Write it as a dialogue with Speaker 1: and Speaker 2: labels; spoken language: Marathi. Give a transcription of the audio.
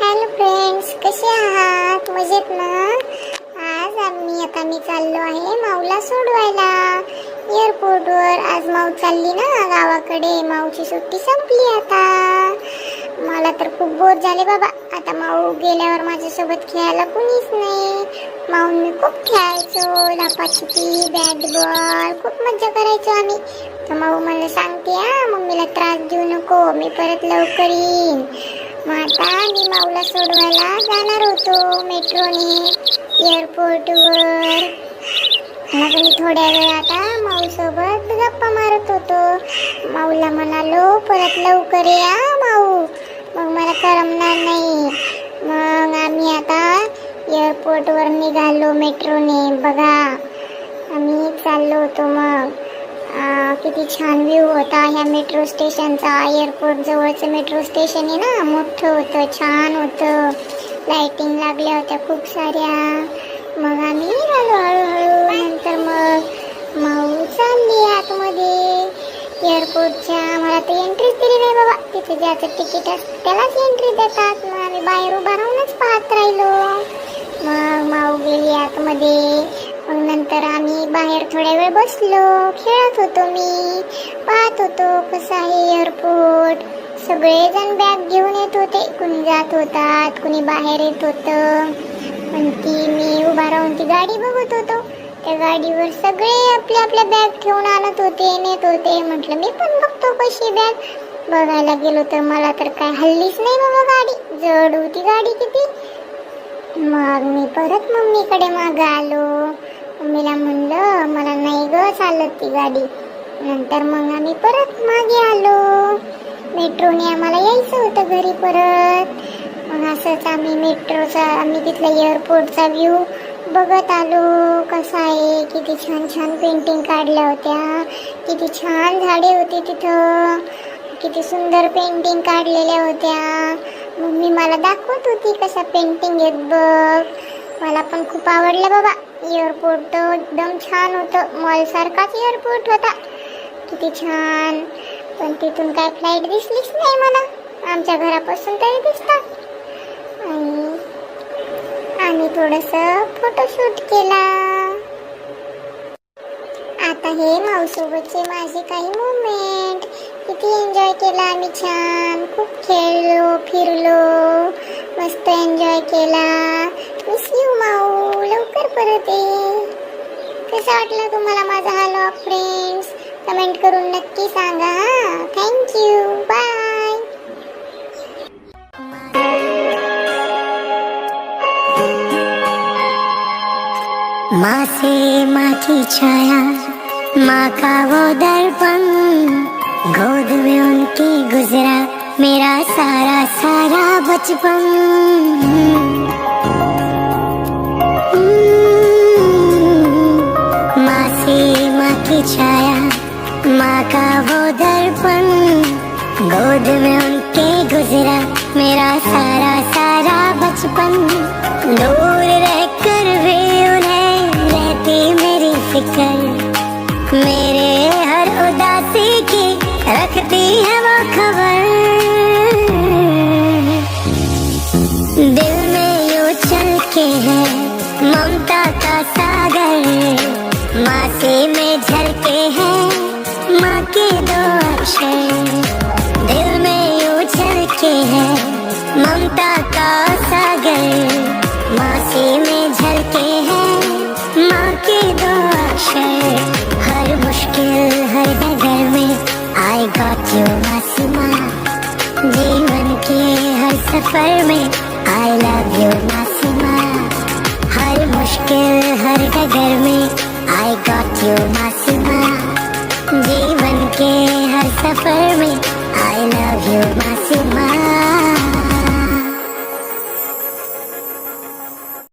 Speaker 1: हॅलो फ्रेंड्स कसे आहात? मजेत ना? आज आम्ही आता मी चाललो आहे माऊला सोडवायला. एअरपोर्टवर आज माऊ चालली ना गावाकडे. माऊची सुट्टी संपली आता. मला तर खूप बोर झाले बाबा. आता माऊ गेल्यावर माझ्यासोबत खेळायला कुणीच नाही. माऊ मी खूप खेळायचो. लपाछपी बॅट बॉल खूप मज्जा करायचो आम्ही. तर माऊ मला सांगते हा मम्मीला त्रास देऊ नको. मी परत लवकर येईन. मग आता मी माऊला सोडवायला जाणार होतो मेट्रोने एअरपोर्टवर. मग मी थोड्या वेळ आता माऊसोबत गप्पा मारत होतो. माऊला म्हणालो परत लवकर या माऊ. मग मला करमणार नाही. मग आम्ही आता एअरपोर्टवर निघालो मेट्रोने. बघा आम्ही चाललो होतो मग. किती छान व्ह्यू होता. ह्या मेट्रो स्टेशनचा एअरपोर्ट जवळचं मेट्रो स्टेशन आहे ना? मोठं होतं छान होतं. लाईटिंग लागल्या होत्या खूप साऱ्या. मग आम्ही निघालो हळूहळू. नंतर मग माऊ चालली आतमध्ये. एअरपोर्टच्या मला तर एंट्रीच दिली नाही बाबा. तिथे ज्याचं तिकीट असतं त्यालाच एंट्री देतात. मग आम्ही बाहेर उभा राहूनच पाहत राहिलो. मग माऊ गेली आतमध्ये. तर आम्ही बाहेर थोड्या वेळ बसलो. खेळत होतो मी. पाहत होतो कसं आहे एअरपोर्ट सगळेजण बॅग घेऊन येत होते. कुणी जात होतात कुणी बाहेर येत होतं. पण ती मी उभा राहून ती गाडी बघत होतो. त्या गाडीवर सगळे आपल्या आपल्या बॅग ठेवून आणत होते नेत होते. म्हटलं मी पण बघतो कशी बॅग बघायला गेलो तर मला तर काय हल्लीच नाही बाबा गाडी. जड होती गाडी किती. मग मी परत मम्मीकडे मागं आलो. मम्मीला म्हणलं मला नाही ग चालत ती गाडी. नंतर मग आम्ही परत मागे आलो. मेट्रोने आम्हाला यायचं होतं घरी परत. मग असंच आम्ही मेट्रोचा आम्ही तिथला एअरपोर्टचा व्ह्यू बघत आलो. कसा आहे किती छान छान पेंटिंग काढल्या होत्या. किती छान झाडे होती तिथं. किती सुंदर पेंटिंग काढलेल्या होत्या. मम्मी मला दाखवत होती कसा पेंटिंग येत बघ. मला पण खूप आवडलं बाबा. एअरपोर्ट तर एकदम छान होतं. मॉलसारखाच एअरपोर्ट होता. किती छान. पण तिथून काय फ्लाईट दिसलीच नाही मला. आमच्या घरापासून तरी दिसतात. आणि आम्ही थोडस फोटोशूट केला. आता हे माऊसोबतचे माझे काही मुवमेंट किती एन्जॉय केला आम्ही छान. खूप खेळलो फिरलो. मस्त एन्जॉय केला. तर परत. ये कसं वाटलं तुम्हाला माझा हा लॉग फ्रेंड्स कमेंट करून नक्की सांगा थँक्यू बाय
Speaker 2: मासे से छाया माँ का वो दर्पण गोद में उनकी गुजरा मेरा सारा सारा बचपन। की छाया। माँ का वो दर्पण, गोद में उनके गुजरा। मेरा सारा सारा बचपन। दूर रहकर भी उन्हें रहती मेरी फ़िक्र। मेरे हर उदासी की रखती है वो खबर। दिल में यूँ चल के है ममता का सागर। मासी में दिल में ममता का सागर। मासी में झलके हैं, माँ के दो अक्षर। हर मुश्किल, हर डगर में आई गॉट मासी माँ? जीवन के हर सफ़र में prefer